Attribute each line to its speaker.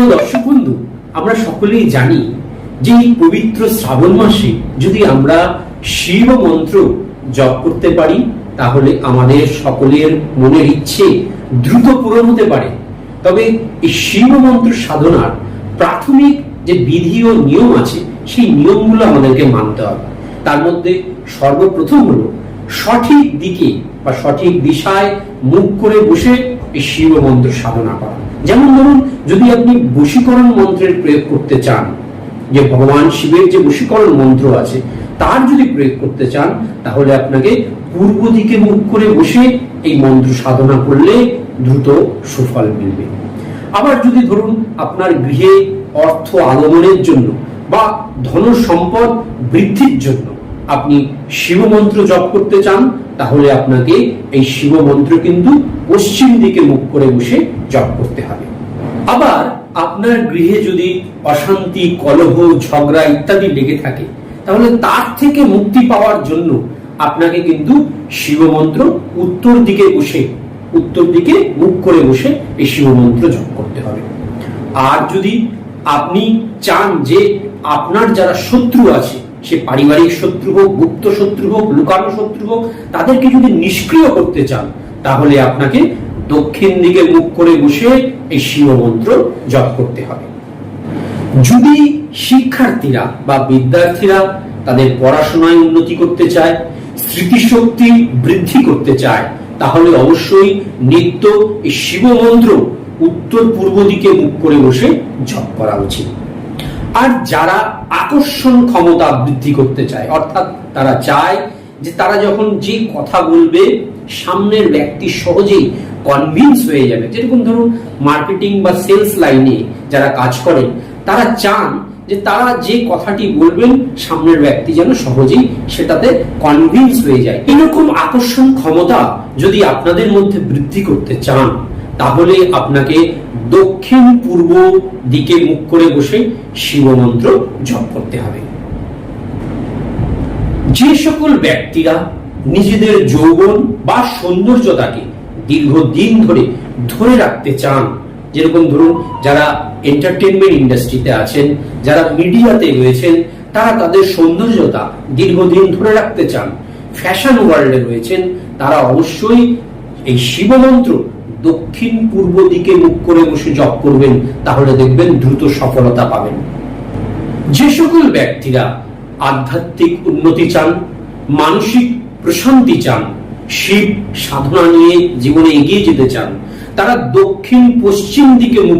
Speaker 1: প্রিয় দর্শক বন্ধু আমরা সকলেই জানি যে এই পবিত্র শ্রাবণ মাসে যদি আমরা শিব মন্ত্র জপ করতে পারি, তাহলে আমাদের সকলের মনের ইচ্ছে দ্রুত পূরণ হতে পারে। তবে এই শিব মন্ত্র সাধনার প্রাথমিক যে বিধি ও নিয়ম আছে, সেই নিয়মগুলো আমাদেরকে মানতে হবে। তার মধ্যে সর্বপ্রথম হলো সঠিক দিকে বা সঠিক দিশায় মুখ করে বসে এই শিব মন্ত্র সাধনা করা। যেমন ধরুন, যদি আপনি বশীকরণ মন্ত্রের প্রয়োগ করতে চান, যে ভগবান শিবের যে বশীকরণ মন্ত্র আছে, তার যদি প্রয়োগ করতে চান, তাহলে আপনাকে পূর্ব দিকে মুখ করে বসে এই মন্ত্র সাধনা করলে দ্রুত সুফল মিলবে। আবার যদি ধরুন, আপনার গৃহে অর্থ আগমনের জন্য বা ধন সম্পদ বৃদ্ধির জন্য আপনি শিব মন্ত্র জপ করতে চান তাহলে আপনাকে এই শিব মন্ত্র কিন্তু পশ্চিম দিকে মুখ করে বসে জপ করতে হবে। আবার আপনার গৃহে যদি অশান্তি, কলহ, ঝগড়া ইত্যাদি লেগে থাকে, তাহলে তার থেকে মুক্তি পাওয়ার জন্য আপনাকে কিন্তু শিব মন্ত্র উত্তর দিকে বসে, উত্তর দিকে মুখ করে বসে এই শিব মন্ত্র জপ করতে হবে। আর যদি আপনি চান যে আপনার যারা শত্রু আছে সে পারিবারিক শত্রু হোক, গুপ্ত শত্রু হোক, লুকানো শত্রু হোক, তাদেরকে যদি নিষ্ক্রিয় করতে চান, তাহলে আপনাকে দক্ষিণ দিকে মুখ করে বসে এই শিব মন্ত্র জপ করতে হবে। যদি শিক্ষার্থীরা বা বিদ্যার্থীরা তাদের পড়াশোনায় উন্নতি করতে চায়, স্মৃতিশক্তি বৃদ্ধি করতে চায়, তাহলে অবশ্যই নিত্য এই শিব মন্ত্র উত্তর পূর্ব দিকে মুখ করে বসে জপ করা উচিত। আর যারা আকর্ষণ ক্ষমতা বৃদ্ধি করতে চায়, অর্থাৎ তারা চায় যে তারা যখন যে কথা বলবে, সামনের ব্যক্তি সহজেই কনভিন্স হয়ে যাবে। যেরকম ধরুন মার্কেটিং বা সেলস লাইনে যারা কাজ করেন, তারা চান যে তারা যে কথাটি বলবেন, সামনের ব্যক্তি যেন সহজেই সেটাতে কনভিন্স হয়ে যায়। এরকম আকর্ষণ ক্ষমতা যদি আপনাদের মধ্যে বৃদ্ধি করতে চান, তাহলে আপনাকে দক্ষিণ পূর্ব দিকে মুখ করে বসে শিব মন্ত্র জপ করতে হবে। যে সকল ব্যক্তিরা নিজেদের যৌবন বা সৌন্দর্যতাকে দীর্ঘদিন ধরে ধরে রাখতে চান, যেরকম ধরুন যারা এন্টারটেনমেন্ট ইন্ডাস্ট্রিতে আছেন, যারা মিডিয়াতে রয়েছেন, তারা তাদের সৌন্দর্যতা দীর্ঘদিন ধরে রাখতে চান। ফ্যাশন ওয়ার্ল্ডে রয়েছেন, তারা অবশ্যই এই শিবমন্ত্র দক্ষিণ পূর্ব দিকে মুখ করে বসে জপ করবেন, তাহলে দেখবেন দ্রুত সফলতা পাবেন। যে সকল ব্যক্তিরা আধ্যাত্মিক উন্নতি চান, মানসিক প্রশান্তি চান, শিব সাধনা নিয়ে জীবনে এগিয়ে যেতে চান, তারা দক্ষিণ পশ্চিম দিকে মুখ